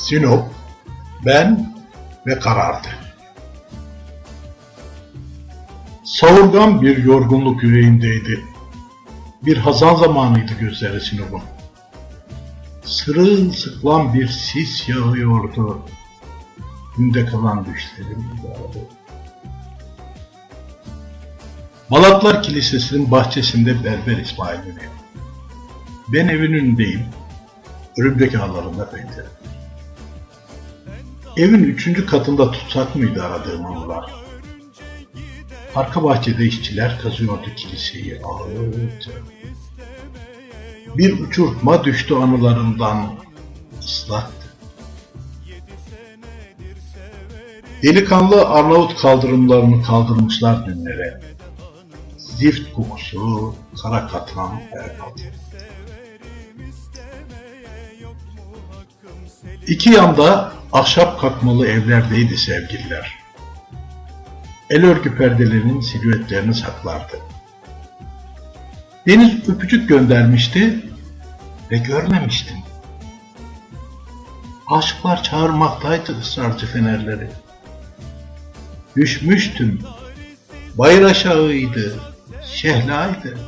Sinop, ben ve karardı. Savurgan bir yorgunluk yüreğindeydi. Bir hazan zamanıydı gözleri Sinop'un. Sırılsıklam bir sis yağıyordu. Günde kalan düşlerim vardı. Balatlar Kilisesi'nin bahçesinde Berber İsmail. Ben evin önündeyim. Örümcek ağlarında pencere. Evin üçüncü katında tutsak mıydı aradığım anılar? Arka bahçede işçiler kazıyordu kiliseyi ağırca. Bir uçurtma düştü anılarından ıslattı. Delikanlı Arnavut kaldırımlarını kaldırmışlar dünlere. Zift kokusu, kara katan erkaldı. İki yanda ahşap kakmalı evlerdeydi sevgililer. El örgü perdelerinin silüetlerini saklardı. Deniz öpücük göndermişti ve görmemiştim. Aşıklar çağırmaktaydı ısrarcı fenerleri. Düşmüştüm. Bayır aşağıydı, şehlaydı.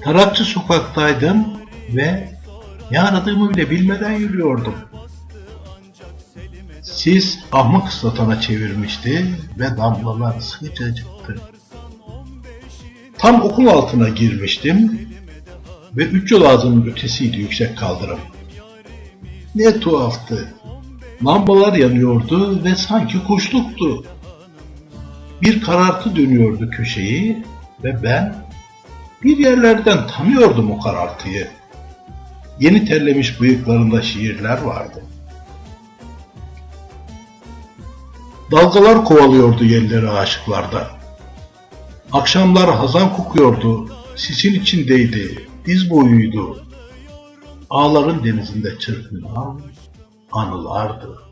Tarakçı sokaktaydım ve ne aradığımı bile bilmeden yürüyordum. Sis ahmak ıslatana çevirmişti ve damlalar sıcacıktı. Tam okul altına girmiştim ve üç yol ağzının ötesiydi yüksek kaldırım. Ne tuhaftı. Lambalar yanıyordu ve sanki kuşluktu. Bir karartı dönüyordu köşeyi ve ben bir yerlerden tanıyordum o karartıyı. Yeni terlemiş bıyıklarında şiirler vardı. Dalgalar kovalıyordu yerleri aşıklarda. Akşamlar hazan kokuyordu, sisin içindeydi, diz boyuydu. Ağların denizinde çırpınan anılardı.